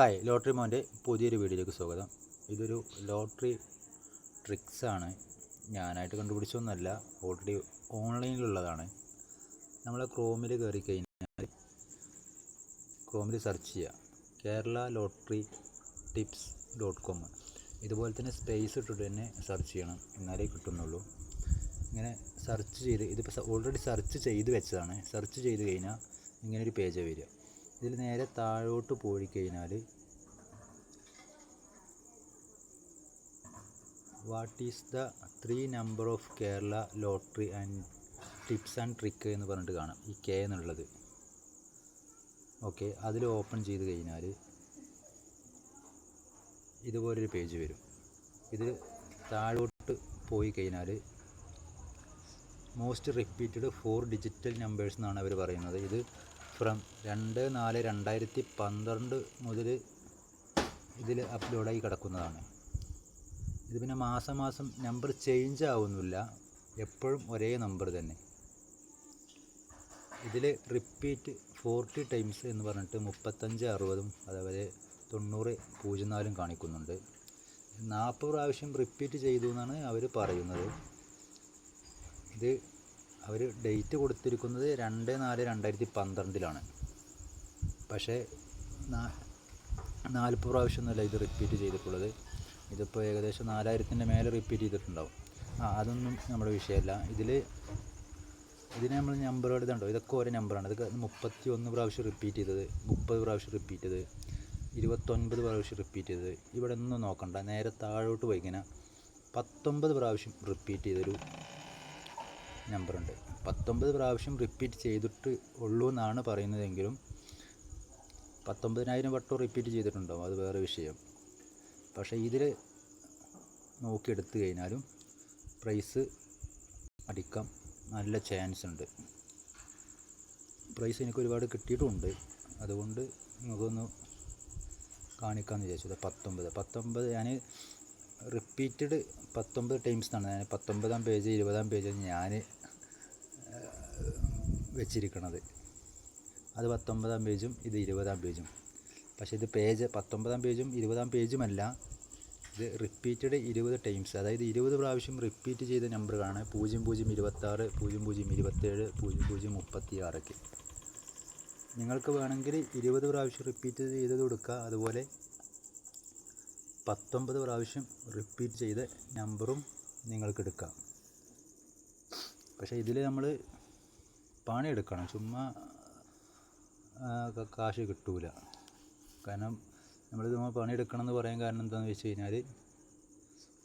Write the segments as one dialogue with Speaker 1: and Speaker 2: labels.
Speaker 1: Hi lottery മോന്റെ പുതിയൊരു വീഡിയോയിലേക്ക് സ്വാഗതം. ഇതൊരു ലോട്ടറി ട്രിക്സാണ്. ഞാനായിട്ട് കണ്ടുപിടിച്ചൊന്നുമല്ല ഓൾറെഡി ഓൺലൈനിലുള്ളതാണ്. നമ്മൾ ക്രോമിൽ കയറി കഴിഞ്ഞാൽ ക്രോമിൽ സെർച്ച് ചെയ്യുക. Kerala lottery tips dot com. ഇതുപോലെ തന്നെ സ്പേസ് ഇട്ടിട്ട് തന്നെ സെർച്ച് ചെയ്യണം. എന്നാലേ കിട്ടുന്നുള്ളൂ. ഇങ്ങനെ സെർച്ച് ചെയ്ത് ഇതിപ്പോൾ ഓൾറെഡി സെർച്ച് ചെയ്ത് വെച്ചതാണ്. സെർച്ച് ചെയ്ത് കഴിഞ്ഞാൽ ഇങ്ങനൊരു പേജ് വരിക. ഇതിൽ നേരെ താഴോട്ട് പോയി കഴിഞ്ഞാൽ what is the three number of Kerala lottery and tips and trick എന്ന് പറഞ്ഞിട്ട് കാണാം. ഈ കെ എന്നുള്ളത്. ഓക്കെ അതിൽ ഓപ്പൺ ചെയ്ത് കഴിഞ്ഞാൽ ഇതുപോലൊരു പേജ് വരും. ഇത് താഴോട്ട് പോയി കഴിഞ്ഞാൽ most repeated four digital numbers എന്നാണ് അവർ പറയുന്നത്. ഇത് ഫ്രം രണ്ട് നാല് രണ്ടായിരത്തി പന്ത്രണ്ട് മുതൽ ഇതിൽ അപ്ലോഡായി കിടക്കുന്നതാണ്. ഇത് പിന്നെ മാസം മാസം നമ്പർ ചേഞ്ച് ആവുന്നില്ല. എപ്പോഴും ഒരേ നമ്പർ തന്നെ. ഇതിൽ റിപ്പീറ്റ് ഫോർട്ടി ടൈംസ് എന്ന് പറഞ്ഞിട്ട് മുപ്പത്തഞ്ച് അറുപതും അതേപോലെ തൊണ്ണൂറ് പൂജ്യം നാലും കാണിക്കുന്നുണ്ട്. നാൽപ്പത് പ്രാവശ്യം റിപ്പീറ്റ് ചെയ്തു എന്നാണ് അവർ പറയുന്നത്. ഇത് അവർ ഡേറ്റ് കൊടുത്തിരിക്കുന്നത് രണ്ട് നാല് രണ്ടായിരത്തി പന്ത്രണ്ടിലാണ്. പക്ഷേ നാൽപ്പത് പ്രാവശ്യമൊന്നുമല്ല ഇത് റിപ്പീറ്റ് ചെയ്തിട്ടുള്ളത്. ഇതിപ്പോൾ ഏകദേശം നാലായിരത്തിന്റെ മേലെ റിപ്പീറ്റ് ചെയ്തിട്ടുണ്ടാവും. ആ അതൊന്നും നമ്മുടെ വിഷയമല്ല. ഇതിൽ ഇതിന് നമ്മൾ നമ്പർ ഇതുണ്ടോ? ഇതൊക്കെ ഓരോ നമ്പറാണ് ഇതൊക്കെ മുപ്പത്തി ഒന്ന് പ്രാവശ്യം റിപ്പീറ്റ് ചെയ്തത് മുപ്പത് പ്രാവശ്യം റിപ്പീറ്റ് ചെയ്തത് ഇരുപത്തൊൻപത് പ്രാവശ്യം റിപ്പീറ്റ് ചെയ്തത്. ഇവിടെ ഒന്നും നോക്കണ്ട. നേരെ താഴോട്ട് പോയിങ്ങനെ പത്തൊമ്പത് പ്രാവശ്യം റിപ്പീറ്റ് ചെയ്തൊരു നമ്പറുണ്ട്. പത്തൊമ്പത് പ്രാവശ്യം റിപ്പീറ്റ് ചെയ്തിട്ട് ഉള്ളൂ എന്നാണ് പറയുന്നതെങ്കിലും പത്തൊമ്പതിനായിരം വട്ടം റിപ്പീറ്റ് ചെയ്തിട്ടുണ്ടാവും. അത് വേറെ വിഷയം. പക്ഷേ ഇതിൽ നോക്കിയെടുത്തു കഴിഞ്ഞാലും പ്രൈസ് അടിക്കാം നല്ല ചാൻസ് ഉണ്ട്. പ്രൈസ് എനിക്ക് ഒരുപാട് കിട്ടിയിട്ടുമുണ്ട്. അതുകൊണ്ട് നമുക്കൊന്ന് കാണിക്കാമെന്ന് വിചാരിച്ചു. പത്തൊമ്പത്. പത്തൊമ്പത് ഞാൻ റിപ്പീറ്റഡ് പത്തൊമ്പത് ടൈംസ് എന്നാണ്. ഞാൻ പത്തൊമ്പതാം പേജ് ഇരുപതാം പേജ് ഞാൻ വെച്ചിരിക്കണത്. അത് പത്തൊമ്പതാം പേജും ഇത് ഇരുപതാം പേജും. പക്ഷേ ഇത് പേജ് പത്തൊമ്പതാം പേജും ഇരുപതാം പേജുമല്ല. ഇത് റിപ്പീറ്റഡ് ഇരുപത് ടൈംസ് അതായത് ഇരുപത് പ്രാവശ്യം റിപ്പീറ്റ് ചെയ്ത നമ്പറുകളാണ് പൂജ്യം പൂജ്യം ഇരുപത്താറ് പൂജ്യം പൂജ്യം ഇരുപത്തേഴ് പൂജ്യം പൂജ്യം മുപ്പത്തി ആറൊക്കെ നിങ്ങൾക്ക് വേണമെങ്കിൽ ഇരുപത് പ്രാവശ്യം റിപ്പീറ്റ് ചെയ്ത് കൊടുക്കുക. അതുപോലെ പത്തൊമ്പത് പ്രാവശ്യം റിപ്പീറ്റ് ചെയ്ത നമ്പറും നിങ്ങൾക്ക് എടുക്കാം. പക്ഷേ ഇതിൽ നമ്മൾ പണിയെടുക്കണം. ചുമ്മാ കാശ് കിട്ടൂല. കാരണം നമ്മളിത് പണിയെടുക്കണം എന്ന് പറയാൻ കാരണം എന്താണെന്ന് വെച്ച് കഴിഞ്ഞാൽ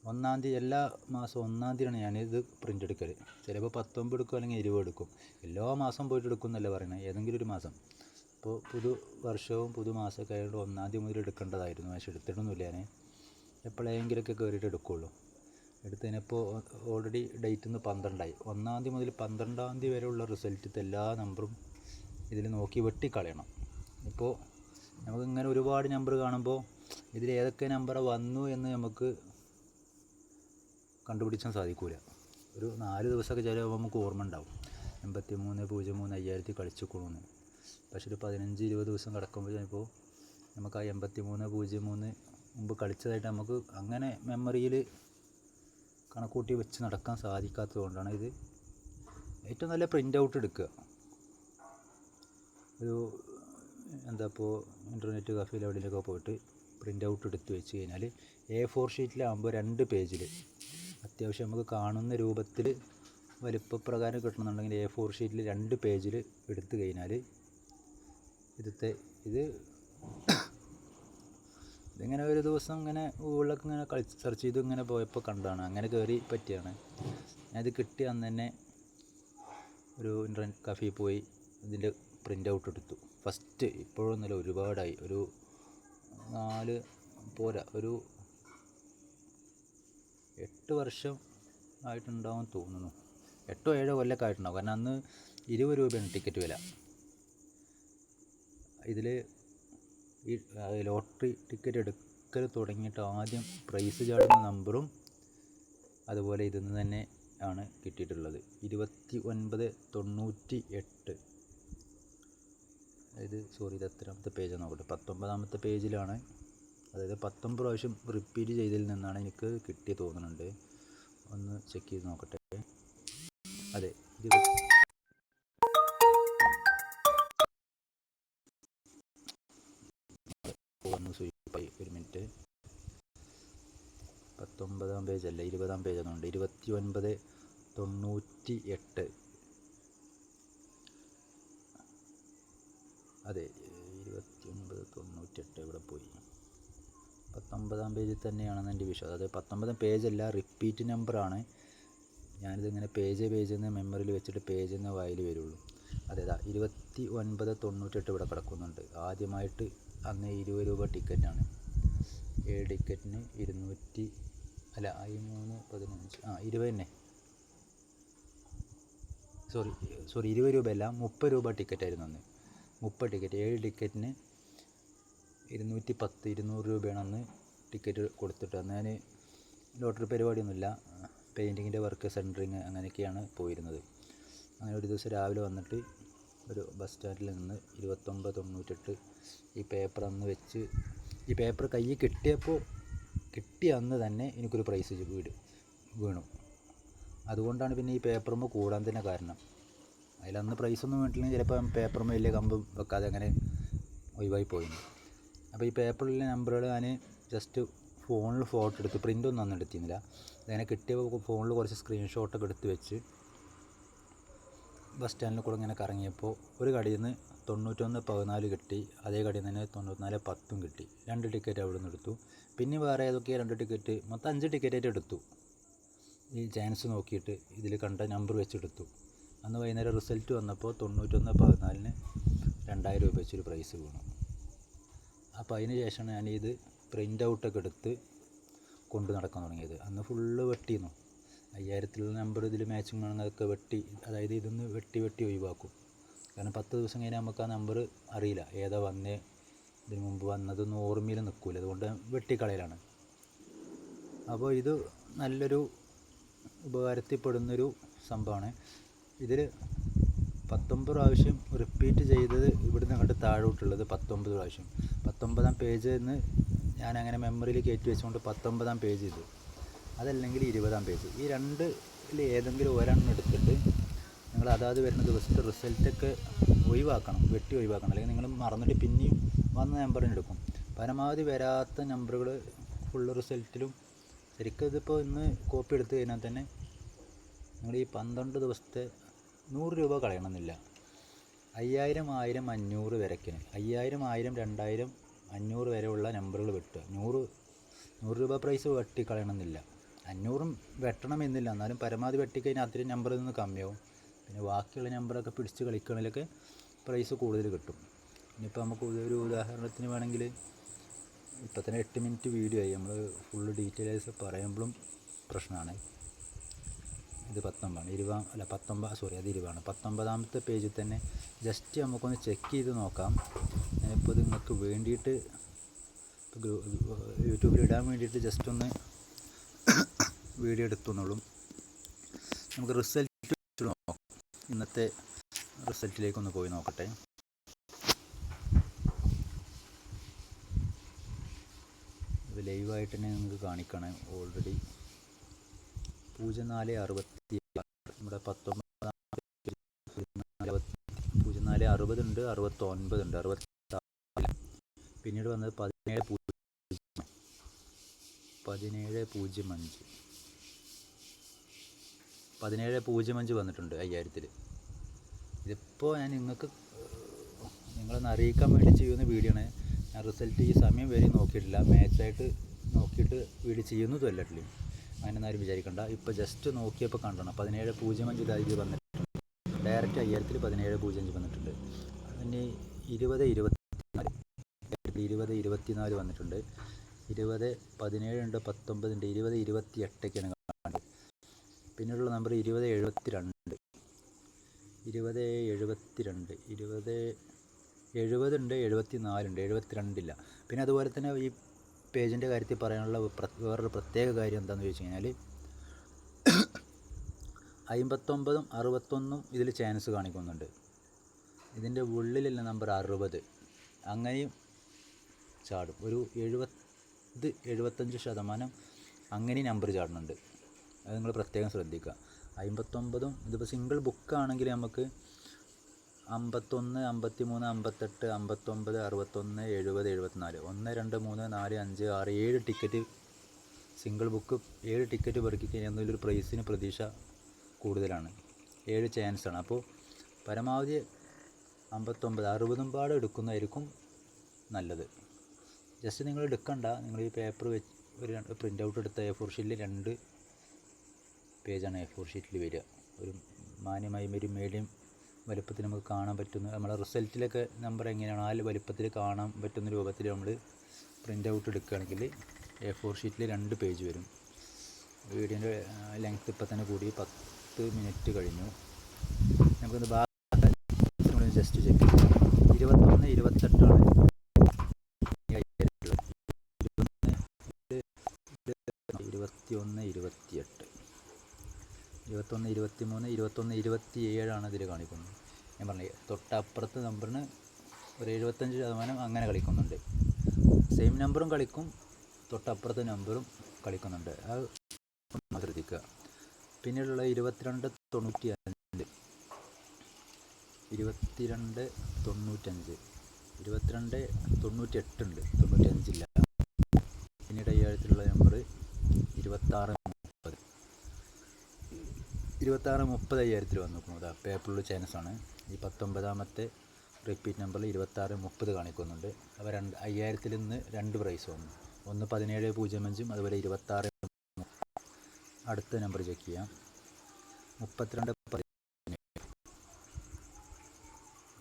Speaker 1: ഒന്നാം തീയതി എല്ലാ മാസം ഒന്നാം തീയതിയാണ് ഞാനിത് പ്രിന്റ് എടുക്കൽ ചിലപ്പോൾ പത്തൊമ്പത് എടുക്കും അല്ലെങ്കിൽ ഇരുപത് എടുക്കും. എല്ലാ മാസം പോയിട്ട് എടുക്കും എന്നല്ല പറയുന്നത് ഏതെങ്കിലും ഒരു മാസം. അപ്പോൾ പുതു വർഷവും പുതു മാസമൊക്കെ ആയതുകൊണ്ട് ഒന്നാം തീയതി മുതൽ എടുക്കേണ്ടതായിരുന്നു. പക്ഷേ എടുത്തിട്ടൊന്നുമില്ല ഞാൻ എപ്പോഴെങ്കിലുമൊക്കെ കയറിയിട്ട് എടുക്കുകയുള്ളൂ എടുത്തതിനിപ്പോൾ ഓൾറെഡി ഡേറ്റ് ഇന്ന് പന്ത്രണ്ടായി. ഒന്നാം തീയതി മുതൽ പന്ത്രണ്ടാം തീയതി വരെയുള്ള റിസൾട്ടിത്തെ എല്ലാ നമ്പറും ഇതിൽ നോക്കി വെട്ടിക്കളയണം. ഇപ്പോൾ നമുക്കിങ്ങനെ ഒരുപാട് നമ്പർ കാണുമ്പോൾ ഇതിൽ ഏതൊക്കെ നമ്പർ വന്നു എന്ന് നമുക്ക് കണ്ടുപിടിച്ചാൻ സാധിക്കില്ല ഒരു നാല് ദിവസമൊക്കെ ചിലപ്പോൾ നമുക്ക് ഓർമ്മ ഉണ്ടാവും. എൺപത്തി മൂന്ന് പൂജ്യം മൂന്ന് അയ്യായിരത്തി കളിച്ചിക്കണമെന്ന് പക്ഷേ ഒരു പതിനഞ്ച് ഇരുപത് ദിവസം കിടക്കുമ്പോൾ ചിലപ്പോൾ നമുക്ക് ആ എൺപത്തി മൂന്ന് പൂജ്യം മൂന്ന് മുമ്പ് കളിച്ചതായിട്ട് നമുക്ക് അങ്ങനെ മെമ്മറിയിൽ കണക്കൂട്ടി വെച്ച് നടക്കാൻ സാധിക്കാത്തത് കൊണ്ടാണ് ഇത് ഏറ്റവും നല്ല പ്രിന്റ് ഔട്ട് എടുക്കുക. ഒരു എന്താ ഇപ്പോൾ ഇന്റർനെറ്റ് കഫേയിൽ എവിടെയൊക്കെ പോയിട്ട് പ്രിന്റ് ഔട്ട് എടുത്ത് വെച്ച് കഴിഞ്ഞാൽ എ ഫോർ ഷീറ്റിലാകുമ്പോൾ രണ്ട് പേജിൽ അത്യാവശ്യം നമുക്ക് കാണുന്ന രൂപത്തിൽ വലിപ്പപ്രകാരം കിട്ടണമെന്നുണ്ടെങ്കിൽ എ ഫോർ ഷീറ്റിൽ രണ്ട് പേജിൽ എടുത്തു കഴിഞ്ഞാൽ ഇതത്തെ ഇത് ഇതിങ്ങനെ ഒരു ദിവസം ഇങ്ങനെ ഗൂഗിളിലൊക്കെ ഇങ്ങനെ കളി സെർച്ച് ചെയ്ത് ഇങ്ങനെ പോയപ്പോൾ കണ്ടതാണ്. അങ്ങനെ കയറി പറ്റിയാണ്. ഞാനിത് കിട്ടി അന്ന് തന്നെ ഒരു ഇന്റർനെറ്റ് കഫേ പോയി ഇതിന്റെ പ്രിന്റ് ഔട്ട് എടുത്തു. ഫസ്റ്റ് ഇപ്പോഴൊന്നുമില്ല ഒരുപാടായി. ഒരു നാല് പോരാ ഒരു എട്ട് വർഷം ആയിട്ടുണ്ടാവും തോന്നുന്നു. എട്ടോ ഏഴോ കൊല്ലമൊക്കെ ആയിട്ടുണ്ടാവും. കാരണം അന്ന് ഇരുപത് രൂപയാണ് ടിക്കറ്റ് വില. ഇതിൽ ഈ ലോട്ടറി ടിക്കറ്റ് എടുക്കൽ തുടങ്ങിയിട്ട് ആദ്യം പ്രൈസ് ചാടുന്ന നമ്പറും അതുപോലെ ഇതിൽ നിന്ന് തന്നെ ആണ് കിട്ടിയിട്ടുള്ളത്. ഇരുപത്തി ഒൻപത് തൊണ്ണൂറ്റി എട്ട് അതായത് സോറി ഇത് എത്രാമത്തെ പേജാണ് നോക്കട്ടെ. പത്തൊമ്പതാമത്തെ പേജിലാണ് അതായത് പത്തൊമ്പത് പ്രാവശ്യം റിപ്പീറ്റ് ചെയ്തതിൽ നിന്നാണ് എനിക്ക് കിട്ടി തോന്നുന്നുണ്ട്. ഒന്ന് ചെക്ക് ചെയ്ത് നോക്കട്ടെ. അതെ ഇത് പത്തൊമ്പതാം പേജല്ല ഇരുപതാം പേജ് എന്നുണ്ട് ഇരുപത്തി ഒൻപത് തൊണ്ണൂറ്റി എട്ട് അതെ ഇരുപത്തി ഒൻപത് തൊണ്ണൂറ്റെട്ട് ഇവിടെ പോയി. പത്തൊമ്പതാം പേജിൽ തന്നെയാണെന്ന് എന്റെ വിശ്വാസം. അത് പത്തൊമ്പതാം പേജല്ല റിപ്പീറ്റ് നമ്പറാണ് ഞാനിതിങ്ങനെ പേജ് പേജ് എന്ന് മെമ്മറിയിൽ വെച്ചിട്ട് പേജ് എന്ന് വായിൽ വരുള്ളൂ. അതേതാ ഇരുപത്തി ഒൻപത് തൊണ്ണൂറ്റെട്ട് ഇവിടെ കിടക്കുന്നുണ്ട്. ആദ്യമായിട്ട് അന്ന് ഇരുപത് രൂപ ടിക്കറ്റാണ് ഏഴ് ടിക്കറ്റിന് ഇരുന്നൂറ്റി അല്ല ഈ മൂന്ന് പതിനഞ്ച്. ആ ഇരുപത് തന്നെ. സോറി സോറി ഇരുപത് രൂപയല്ല മുപ്പത് രൂപ ടിക്കറ്റായിരുന്നു അന്ന്. മുപ്പത് ടിക്കറ്റ് ഏഴ് ടിക്കറ്റിന് ഇരുന്നൂറ്റി പത്ത് ഇരുന്നൂറ് രൂപയാണ് അന്ന് ടിക്കറ്റ് കൊടുത്തിട്ട്. അന്ന് ഞാൻ ലോട്ടറി പരിപാടിയൊന്നുമില്ല. പെയിന്റിങ്ങിന്റെ വർക്ക് സെന്ററിങ് അങ്ങനെയൊക്കെയാണ് പോയിരുന്നത്. അങ്ങനെ ഒരു ദിവസം രാവിലെ വന്നിട്ട് ഒരു ബസ് സ്റ്റാൻഡിൽ നിന്ന് ഇരുപത്തൊമ്പത് തൊണ്ണൂറ്റെട്ട് ഈ പേപ്പർ അന്ന് വെച്ച് ഈ പേപ്പർ കയ്യിൽ കിട്ടിയപ്പോൾ കിട്ടിയ അന്ന് തന്നെ എനിക്കൊരു പ്രൈസ് വീട് വീണു. അതുകൊണ്ടാണ് പിന്നെ ഈ പേപ്പർമ കൂടാൻ തന്നെ കാരണം. അതിലന്ന് പ്രൈസൊന്നും വേണ്ടിയില്ലെങ്കിൽ ചിലപ്പോൾ പേപ്പർമ വലിയ കമ്പ് വെക്കാതെ അങ്ങനെ ഒഴിവായി പോയി. അപ്പോൾ ഈ പേപ്പറിലെ നമ്പറുകൾ ഞാൻ ജസ്റ്റ് ഫോണിൽ ഫോട്ടോ എടുത്ത് പ്രിന്റ് ഒന്നും അന്ന് എടുത്തിരുന്നില്ല. അങ്ങനെ കിട്ടിയ ഫോണിൽ കുറച്ച് സ്ക്രീൻഷോട്ടൊക്കെ എടുത്ത് വെച്ച് ബസ് സ്റ്റാൻഡിൽ കൂടെ ഇങ്ങനെ കറങ്ങിയപ്പോൾ ഒരു കടയിൽ നിന്ന് തൊണ്ണൂറ്റൊന്ന് പതിനാല് കിട്ടി അതേ കടയിൽ തന്നെ തൊണ്ണൂറ്റിനാല് പത്തും കിട്ടി. രണ്ട് ടിക്കറ്റ് അവിടെ നിന്ന് എടുത്തു. പിന്നെ വേറെ ഏതൊക്കെയാണ് രണ്ട് ടിക്കറ്റ് മൊത്തം അഞ്ച് ടിക്കറ്റായിട്ട് എടുത്തു. ഈ ചാൻസ് നോക്കിയിട്ട് ഇതിൽ കണ്ട നമ്പർ വെച്ചെടുത്തു. അന്ന് വൈകുന്നേരം റിസൾട്ട് വന്നപ്പോൾ തൊണ്ണൂറ്റൊന്ന് പതിനാലിന് രണ്ടായിരം രൂപ വെച്ചൊരു പ്രൈസ് വീണു. അപ്പോൾ അതിന് ശേഷമാണ് ഞാനിത് പ്രിന്റ് ഔട്ടൊക്കെ എടുത്ത് കൊണ്ട് നടക്കാൻ തുടങ്ങിയത്. അന്ന് ഫുള്ള് വെട്ടിയിരുന്നു. അയ്യായിരത്തിലുള്ള നമ്പർ ഇതിൽ മാച്ചിങ് ആണെന്നൊക്കെ വെട്ടി അതായത് ഇതൊന്ന് വെട്ടി വെട്ടി ഒഴിവാക്കും. കാരണം പത്ത് ദിവസം കഴിഞ്ഞാൽ നമുക്ക് ആ നമ്പർ അറിയില്ല. ഏതാ വന്നേ ഇതിന് മുമ്പ് വന്നതൊന്നും ഓർമ്മയിൽ നിൽക്കില്ല അതുകൊണ്ട് വെട്ടിക്കളയലാണ്. അപ്പോൾ ഇത് നല്ലൊരു ഉപകാരത്തിൽപ്പെടുന്നൊരു സംഭവമാണ്. ഇതിൽ പത്തൊമ്പത് പ്രാവശ്യം റിപ്പീറ്റ് ചെയ്തത് ഇവിടുന്ന് അങ്ങോട്ട് താഴോട്ടുള്ളത് പത്തൊമ്പത് പ്രാവശ്യം. പത്തൊമ്പതാം പേജ് എന്ന് ഞാൻ അങ്ങനെ മെമ്മറിയിൽ കയറ്റി വെച്ചുകൊണ്ട് പത്തൊമ്പതാം പേജ് ഇത്. അതല്ലെങ്കിൽ ഇരുപതാം പേജ് ഈ രണ്ടിൽ ഏതെങ്കിലും ഒരെണ്ണം എടുത്തിട്ട് അതാത് വരുന്ന ദിവസത്തെ റിസൾട്ടൊക്കെ ഒഴിവാക്കണം വെട്ടി ഒഴിവാക്കണം. അല്ലെങ്കിൽ നിങ്ങൾ മറന്നിട്ട് പിന്നെയും വന്ന നമ്പറിന് എടുക്കും. പരമാവധി വരാത്ത നമ്പറുകൾ ഫുൾ റിസൾട്ടിലും ശരിക്കും ഇതിപ്പോൾ ഇന്ന് കോപ്പി എടുത്ത് കഴിഞ്ഞാൽ തന്നെ നിങ്ങൾ ഈ പന്ത്രണ്ട് ദിവസത്തെ നൂറ് രൂപ കളയണമെന്നില്ല. അയ്യായിരം ആയിരം അഞ്ഞൂറ് വരയ്ക്കണം. അയ്യായിരം ആയിരം രണ്ടായിരം അഞ്ഞൂറ് വരെയുള്ള നമ്പറുകൾ വെട്ടുക. നൂറ് നൂറ് രൂപ പ്രൈസ് വെട്ടിക്കളയണമെന്നില്ല. അഞ്ഞൂറും വെട്ടണമെന്നില്ല. എന്നാലും പരമാവധി വെട്ടിക്കഴിഞ്ഞാൽ അത്രയും നമ്പറിൽ നിന്ന് കമ്മിയാവും. പിന്നെ ബാക്കിയുള്ള നമ്പറൊക്കെ പിടിച്ച് കളിക്കണതിലൊക്കെ പ്രൈസ് കൂടുതൽ കിട്ടും. ഇനിയിപ്പോൾ നമുക്ക് ഒരു ഉദാഹരണത്തിന് വേണമെങ്കിൽ ഇപ്പം തന്നെ എട്ട് മിനിറ്റ് വീഡിയോ ആയി. നമ്മൾ ഫുള്ള് ഡീറ്റെയിൽസ് പറയുമ്പോഴും പ്രശ്നമാണ് ഇത് പത്തൊമ്പതാണ്. ഇരുപത് അല്ല പത്തൊമ്പത് സോറി അത് ഇരുപതാണ്. പത്തൊമ്പതാമത്തെ പേജിൽ തന്നെ ജസ്റ്റ് നമുക്കൊന്ന് ചെക്ക് ചെയ്ത് നോക്കാം. ഞാനിപ്പോൾ ഇത് നിങ്ങൾക്ക് വേണ്ടിയിട്ട് യൂട്യൂബിൽ ഇടാൻ വേണ്ടിയിട്ട് ജസ്റ്റ് ഒന്ന് വീഡിയോ എടുത്തുന്നുള്ളൂ. നമുക്ക് റിസൾട്ട് ഇന്നത്തെ റിസൾട്ടിലേക്കൊന്ന് പോയി നോക്കട്ടെ. ഇത് ലൈവായിട്ട് തന്നെ നിങ്ങൾക്ക് കാണിക്കണേ. ഓൾറെഡി പൂജ്യം നാല് അറുപത്തി നമ്മുടെ പത്തൊമ്പത് പൂജ്യം നാല് അറുപതുണ്ട് അറുപത്തൊൻപതുണ്ട് അറുപത്തി പിന്നീട് വന്നത് പതിനേഴ് പൂജ്യം പതിനേഴ് പൂജ്യം അഞ്ച്. പതിനേഴ് പൂജ്യം അഞ്ച് വന്നിട്ടുണ്ട് അയ്യായിരത്തിൽ ഇതിപ്പോൾ ഞാൻ നിങ്ങൾക്ക് നിങ്ങളൊന്ന് അറിയിക്കാൻ വേണ്ടി ചെയ്യുന്ന വീഡിയോ ആണ്. ഞാൻ റിസൾട്ട് ഈ സമയം വരെ നോക്കിയിട്ടില്ല. മാച്ചായിട്ട് നോക്കിയിട്ട് വീഡിയോ ചെയ്യുന്നതും അല്ലട്ടില്ല അങ്ങനെ ആരും വിചാരിക്കണ്ട. ഇപ്പോൾ ജസ്റ്റ് നോക്കിയപ്പോൾ കണ്ടണം പതിനേഴ് പൂജ്യം അഞ്ച് ഇതായി വന്നിട്ടുണ്ട് ഡയറക്റ്റ് അയ്യായിരത്തിൽ പതിനേഴ് പൂജ്യം അഞ്ച് വന്നിട്ടുണ്ട്. പിന്നെ ഇരുപത് ഇരുപത്തിനാല് ഇരുപത് ഇരുപത്തിനാല് വന്നിട്ടുണ്ട്. ഇരുപത് പതിനേഴുണ്ട് പത്തൊമ്പതുണ്ട് ഇരുപത് ഇരുപത്തി എട്ടൊക്കെയാണ് പിന്നീടുള്ള നമ്പർ ഇരുപത് എഴുപത്തി രണ്ട് ഇരുപത് എഴുപത്തി രണ്ട് ഇരുപത് എഴുപതുണ്ട് എഴുപത്തി നാലുണ്ട് എഴുപത്തി രണ്ടില്ല പിന്നെ അതുപോലെ തന്നെ ഈ പേജിന്റെ കാര്യത്തിൽ പറയാനുള്ള വേറൊരു പ്രത്യേക കാര്യം എന്താണെന്ന് ചോദിച്ചു കഴിഞ്ഞാൽ അമ്പത്തൊമ്പതും അറുപത്തൊന്നും ഇതിൽ ചാൻസ് കാണിക്കുന്നുണ്ട്. ഇതിന്റെ ഉള്ളിലുള്ള നമ്പർ അറുപത്. അങ്ങനെയും ചാടും. ഒരു എഴുപത് എഴുപത്തഞ്ച് ശതമാനം അങ്ങനെ നമ്പർ ചാടുന്നുണ്ട്. അത് നിങ്ങൾ പ്രത്യേകം ശ്രദ്ധിക്കുക. അമ്പത്തൊമ്പതും ഇതിപ്പോൾ സിംഗിൾ ബുക്ക് ആണെങ്കിൽ നമുക്ക് അമ്പത്തൊന്ന് അമ്പത്തി മൂന്ന് അമ്പത്തെട്ട് അമ്പത്തൊമ്പത് അറുപത്തൊന്ന് എഴുപത് എഴുപത്തിനാല്. ഒന്ന് രണ്ട് മൂന്ന് നാല് അഞ്ച് ആറ് ഏഴ് ടിക്കറ്റ് സിംഗിൾ ബുക്ക് ഏഴ് ടിക്കറ്റ് പെറുക്കി കഴിഞ്ഞാൽ ഒരു പ്രൈസിന് പ്രതീക്ഷ കൂടുതലാണ്. ഏഴ് ചാൻസാണ് അപ്പോൾ പരമാവധി അമ്പത്തൊമ്പത് അറുപതും പാട് എടുക്കുന്നതായിരിക്കും നല്ലത്. ജസ്റ്റ് നിങ്ങൾ എടുക്കണ്ട. നിങ്ങൾ ഈ പേപ്പർ വെച്ച് ഒരു പ്രിന്റ് ഔട്ട് എടുത്ത എ ഫോർ ഷീറ്റിൽ രണ്ട് പേജാണ് എ ഫോർ ഷീറ്റിൽ വരിക. ഒരു മാന്യമായി ഒരു മീഡിയം വലുപ്പത്തിൽ നമുക്ക് കാണാൻ പറ്റുന്ന നമ്മളെ റിസൾട്ടിലൊക്കെ നമ്പർ എങ്ങനെയാണ് ആ വലുപ്പത്തിൽ കാണാൻ പറ്റുന്ന രൂപത്തിൽ നമ്മൾ പ്രിന്റ് ഔട്ട് എടുക്കുകയാണെങ്കിൽ എ ഫോർ ഷീറ്റിൽ രണ്ട് പേജ് വരും. വീഡിയോന്റെ ലെങ്ത് ഇപ്പം തന്നെ കൂടി പത്ത് മിനിറ്റ് കഴിഞ്ഞു. നമുക്കൊന്ന് ബാക്കി ജസ്റ്റ് ചെക്ക് ഇരുപത്തൊന്ന് ഇരുപത്തെട്ടാണ്. ഇരുപത്തി ഒന്ന് ഇരുപത്തിയെട്ട്. ഇരുപത്തൊന്ന് ഇരുപത്തി മൂന്ന് ഇരുപത്തൊന്ന് ഇരുപത്തി ഏഴാണ് ഇതിൽ കാണിക്കുന്നത്. ഞാൻ പറഞ്ഞു തൊട്ടപ്പുറത്ത് നമ്പറിന് ഒരു എഴുപത്തഞ്ച് ശതമാനം അങ്ങനെ കളിക്കുന്നുണ്ട്. സെയിം നമ്പറും കളിക്കും തൊട്ടപ്പുറത്തെ നമ്പറും കളിക്കുന്നുണ്ട്. അത് ശ്രദ്ധിക്കുക. പിന്നീടുള്ള ഇരുപത്തിരണ്ട് തൊണ്ണൂറ്റി അഞ്ച് ഇരുപത്തിരണ്ട് തൊണ്ണൂറ്റഞ്ച്. ഇരുപത്തിരണ്ട് തൊണ്ണൂറ്റെട്ടുണ്ട് തൊണ്ണൂറ്റഞ്ചില്ല. പിന്നീട് അയ്യായിരത്തിലുള്ള നമ്പർ ഇരുപത്താറ് ഇരുപത്താറ് മുപ്പത് അയ്യായിരത്തിൽ വന്നിരിക്കുന്നത് പേപ്പറിൽ ചാൻസ് ആണ് ഈ പത്തൊമ്പതാമത്തെ റിപ്പീറ്റ് നമ്പറിൽ ഇരുപത്താറ് മുപ്പത് കാണിക്കുന്നുണ്ട്. അപ്പോൾ രണ്ട് അയ്യായിരത്തിൽ നിന്ന് രണ്ട് പ്രൈസ് വന്നു. ഒന്ന് പതിനേഴ് പൂജ്യം അഞ്ചും അതുപോലെ ഇരുപത്താറ് അടുത്ത നമ്പർ ചെക്ക് ചെയ്യാം. മുപ്പത്തിരണ്ട്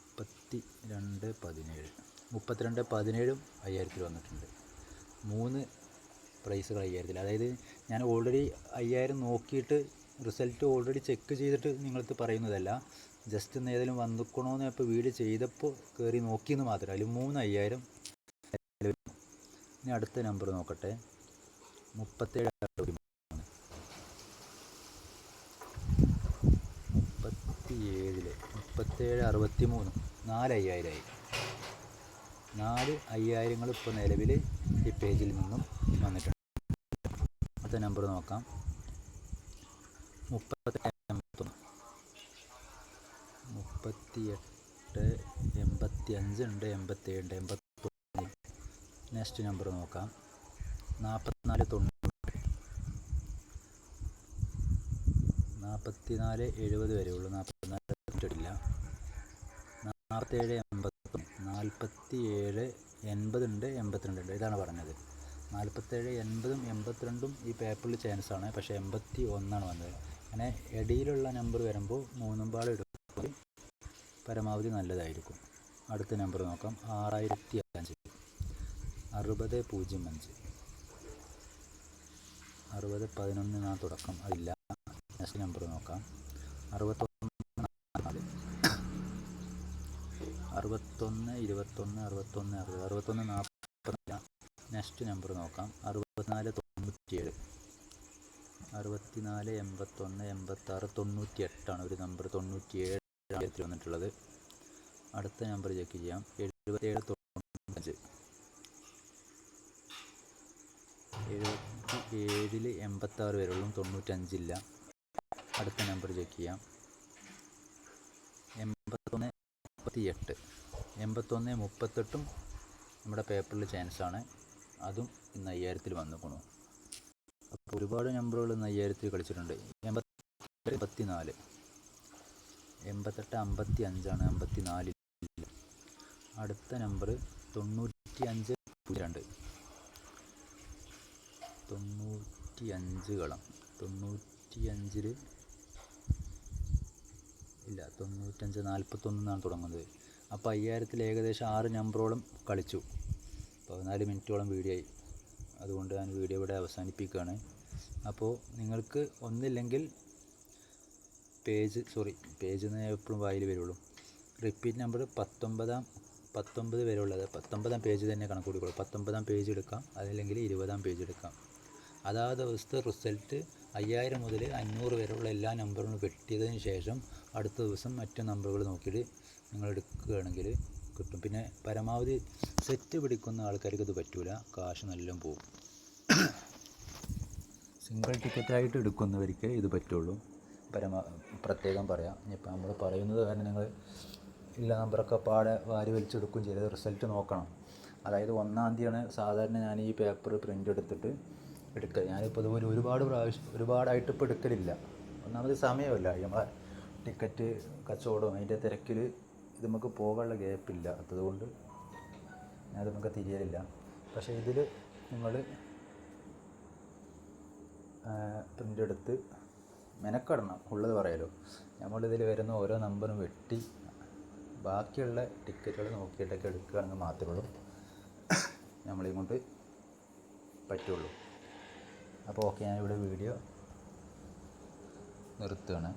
Speaker 1: മുപ്പത്തി രണ്ട് പതിനേഴ്. മുപ്പത്തിരണ്ട് പതിനേഴും അയ്യായിരത്തിൽ വന്നിട്ടുണ്ട്. മൂന്ന് പ്രൈസുകൾ അയ്യായിരത്തിൽ. അതായത് ഞാൻ ഓൾറെഡി അയ്യായിരം നോക്കിയിട്ട് റിസൾട്ട് ഓൾറെഡി ചെക്ക് ചെയ്തിട്ട് നിങ്ങളടുത്ത് പറയുന്നതല്ല. ജസ്റ്റ് ഒന്ന് ഏതെങ്കിലും വന്നിക്കണോ എന്ന് ഇപ്പോൾ വീട് ചെയ്തപ്പോൾ കയറി നോക്കിയെന്ന് മാത്രം. അതിൽ മൂന്ന് അയ്യായിരം ഇനി അടുത്ത നമ്പർ നോക്കട്ടെ. മുപ്പത്തേഴ് മുപ്പത്തിയേഴിൽ. മുപ്പത്തേഴ് അറുപത്തി മൂന്ന് നാല് അയ്യായിരമായി നാല് അയ്യായിരങ്ങൾ ഇപ്പോൾ നിലവിൽ ഈ പേജിൽ നിന്നും വന്നിട്ടുണ്ട്. അടുത്ത നമ്പർ നോക്കാം. മുപ്പത്തി എൺപത്തൊന്ന് മുപ്പത്തി എട്ട് എൺപത്തി അഞ്ച് ഉണ്ട് എൺപത്തി ഏഴ് എൺപത്തൊന്ന് നെക്സ്റ്റ് നമ്പർ നോക്കാം. നാൽപ്പത്തിനാല് തൊണ്ണൂറ്. നാൽപ്പത്തിനാല് എഴുപത് വരെ ഉള്ളൂ. നാൽപ്പത്തിനാല് തൊണ്ണൂറ്റില്ല നാൽപ്പത്തേഴ് എൺപത്തൊന്ന്. നാൽപ്പത്തി ഏഴ് എൺപതുണ്ട് എൺപത്തിരണ്ടുണ്ട് ഇതാണ് പറഞ്ഞത്. നാൽപ്പത്തേഴ് എൺപതും എൺപത്തിരണ്ടും ഈ പേപ്പറിൽ ചാൻസാണ് പക്ഷേ എൺപത്തി ഒന്നാണ് വന്നത്. അങ്ങനെ ഇടയിലുള്ള നമ്പർ വരുമ്പോൾ മൂന്നും പാളം എടുക്കുമ്പോൾ പരമാവധി നല്ലതായിരിക്കും. അടുത്ത നമ്പർ നോക്കാം. ആറായിരത്തി അഞ്ച് അറുപത് പൂജ്യം അഞ്ച്. അറുപത് പതിനൊന്ന് നാ തുടക്കം അതില്ല നെക്സ്റ്റ് നമ്പർ നോക്കാം. അറുപത്തൊന്ന് അറുപത്തൊന്ന് ഇരുപത്തൊന്ന് അറുപത്തൊന്ന് അറുപത്. അറുപത്തൊന്ന് നാൽപ്പത്തില്ല നെക്സ്റ്റ് നമ്പർ നോക്കാം. അറുപത്തിനാല് തൊണ്ണൂറ്റിയേഴ്. അറുപത്തിനാല് എൺപത്തൊന്ന് എൺപത്താറ് തൊണ്ണൂറ്റി എട്ടാണ് ഒരു നമ്പർ. തൊണ്ണൂറ്റിയേഴ് ആയിരത്തിൽ വന്നിട്ടുള്ളത് അടുത്ത നമ്പർ ചെക്ക് ചെയ്യാം. എഴുപത്തേഴ് തൊണ്ണൂറ്റഞ്ച് എഴുപത്തി ഏഴിൽ എൺപത്താറ് വരെയുള്ളൂ തൊണ്ണൂറ്റഞ്ചില്ല അടുത്ത നമ്പർ ചെക്ക് ചെയ്യാം. എൺപത്തൊന്ന് മുപ്പത്തി എട്ട് എൺപത്തൊന്ന് മുപ്പത്തെട്ടും നമ്മുടെ പേപ്പറിൽ ചാൻസാണ് അതും ഇന്ന് അയ്യായിരത്തിൽ വന്നിക്കണു അപ്പോൾ ഒരുപാട് നമ്പറുകൾ ഇന്ന് അയ്യായിരത്തിൽ കളിച്ചിട്ടുണ്ട്. എൺപത്തി എൺപത്തി നാല് എൺപത്തെട്ട് അമ്പത്തി അഞ്ചാണ് അമ്പത്തി നാലിൽ അടുത്ത നമ്പർ തൊണ്ണൂറ്റി അഞ്ച് രണ്ട്. തൊണ്ണൂറ്റി അഞ്ച് കളം തൊണ്ണൂറ്റി അഞ്ചിൽ ഇല്ല തൊണ്ണൂറ്റഞ്ച് നാൽപ്പത്തൊന്നാണ് തുടങ്ങുന്നത്. അപ്പോൾ അയ്യായിരത്തിൽ ഏകദേശം ആറ് നമ്പറോളം കളിച്ചു. പതിനാല് മിനിറ്റോളം വീഡിയോ ആയി. അതുകൊണ്ട് ഞാൻ വീഡിയോ ഇവിടെ അവസാനിപ്പിക്കുകയാണ്. അപ്പോൾ നിങ്ങൾക്ക് ഒന്നില്ലെങ്കിൽ പേജ് സോറി പേജ് എന്ന് എപ്പോഴും വായിൽ വരുള്ളൂ. റിപ്പീറ്റ് നമ്പർ പത്തൊമ്പതാം പത്തൊമ്പത് വരെ ഉള്ളത്. പത്തൊമ്പതാം പേജ് തന്നെ കണക്ക് കൂടിക്കോളൂ പത്തൊമ്പതാം പേജ് എടുക്കാം. അതല്ലെങ്കിൽ ഇരുപതാം പേജ് എടുക്കാം. അതാ ദിവസത്തെ റിസൾട്ട് അയ്യായിരം മുതൽ അഞ്ഞൂറ് വരെയുള്ള എല്ലാ നമ്പറുകളും വെട്ടിയതിന് ശേഷം അടുത്ത ദിവസം മറ്റു നമ്പറുകൾ നോക്കിയിട്ട് നിങ്ങൾ എടുക്കുകയാണെങ്കിൽ കിട്ടും. പിന്നെ പരമാവധി സെറ്റ് പിടിക്കുന്ന ആൾക്കാർക്ക് ഇത് പറ്റൂല. കാശ് നല്ല പോകും സിംഗിൾ ടിക്കറ്റായിട്ട് എടുക്കുന്നവർക്ക് ഇത് പറ്റുള്ളൂ. പരമാ പ്രത്യേകം പറയാം. ഇനിയിപ്പോൾ നമ്മൾ പറയുന്നത് കാരണം നിങ്ങൾ ഇല്ല നമ്പറൊക്കെ പാടെ വാരി വലിച്ചെടുക്കും ചെയ്ത് റിസൾട്ട് നോക്കണം. അതായത് ഒന്നാം തീയതിയാണ് സാധാരണ ഞാൻ ഈ പേപ്പർ പ്രിന്റ് എടുത്തിട്ട് എടുക്കുക ഞാനിപ്പോൾ ഇതുപോലെ ഒരുപാട് പ്രാവശ്യം ഒരുപാടായിട്ട് ഇപ്പോൾ എടുക്കലില്ല. ഒന്നാമത് സമയമല്ല. നമ്മളെ ടിക്കറ്റ് കച്ചവടം അതിന്റെ തിരക്കിൽ ഇത് നമുക്ക് പോകാനുള്ള ഗ്യാപ്പില്ല അതുകൊണ്ട് ഞാനത് നമുക്ക് തിരിയലില്ല. പക്ഷേ ഇതിൽ നിങ്ങൾ പ്രിന്റ് എടുത്ത് മെനക്കെടണം. ഉള്ളത് പറയാലോ. നമ്മളിതിൽ വരുന്ന ഓരോ നമ്പറും വെട്ടി ബാക്കിയുള്ള ടിക്കറ്റുകൾ നോക്കിയിട്ടൊക്കെ എടുക്കുകയാണെങ്കിൽ മാത്രമേ ഉള്ളൂ. നമ്മളെയും കൊണ്ട് പറ്റുള്ളൂ. അപ്പോൾ ഓക്കെ ഞാനിവിടെ വീഡിയോ നിർത്തുകയാണ്.